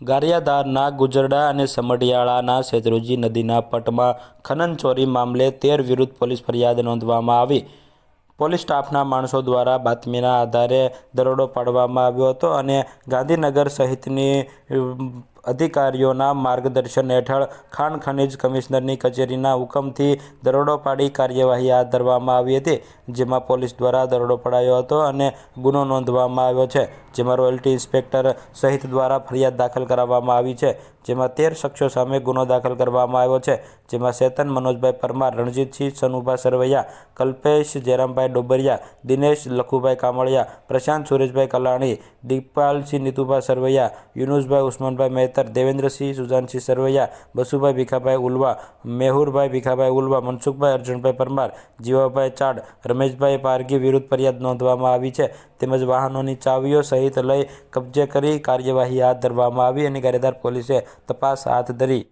ગારિયાધારના ગુજરડા અને સમઢિયાળાના શેત્રુજી નદીના પટમાં ખનન ચોરી મામલે તેર વિરુદ્ધ પોલીસ ફરિયાદ નોંધવામાં આવી. પોલીસ સ્ટાફના માણસો દ્વારા બાતમીના આધારે દરોડો પાડવામાં આવ્યો હતો અને ગાંધીનગર સહિતની અધિકારીઓના માર્ગદર્શન હેઠળ ખાણ ખનીજ કમિશનરની કચેરીના હુકમથી દરોડો પાડી કાર્યવાહી હાથ ધરવામાં આવી હતી, જેમાં પોલીસ દ્વારા દરોડો પડાયો હતો અને ગુનો નોંધવામાં આવ્યો છે, જેમાં રોયલ્ટી ઇન્સ્પેક્ટર સહિત દ્વારા ફરિયાદ દાખલ કરાવવામાં આવી છે, જેમાં તેર શખ્સો સામે ગુનો દાખલ કરવામાં આવ્યો છે, જેમાં ચેતન મનોજભાઈ પરમાર, રણજીતસિંહ સનુભા સરવૈયા, કલ્પેશ જયરામભાઈ ડોબરિયા, દિનેશ લખુભાઈ કામળિયા, પ્રશાંત સુરેશભાઈ કલાણી, દીપાલસિંહ નીતુભાઈ સરવૈયા, યુનુસભાઈ ઉસ્માનભાઈ મહેતર દેવેન્દ્રસિંહ, સુજાનસિંહ સરવૈયા, બસુભાઈ ભીખાભાઈ ઉલવા, મેહુરભાઈ ભીખાભાઈ ઉલવા, મનસુખભાઈ, અર્જુનભાઈ પરમાર, જીવાભાઈ ચાડ, રમેશભાઈ પારગી વિરુદ્ધ ફરિયાદ નોંધવામાં આવી છે. તેમજ વાહનોની ચાવીઓ સહિત લઈ કબજે કરી કાર્યવાહી હાથ ધરવામાં આવી અને ગારેદાર પોલીસે તપાસ હાથ ધરી.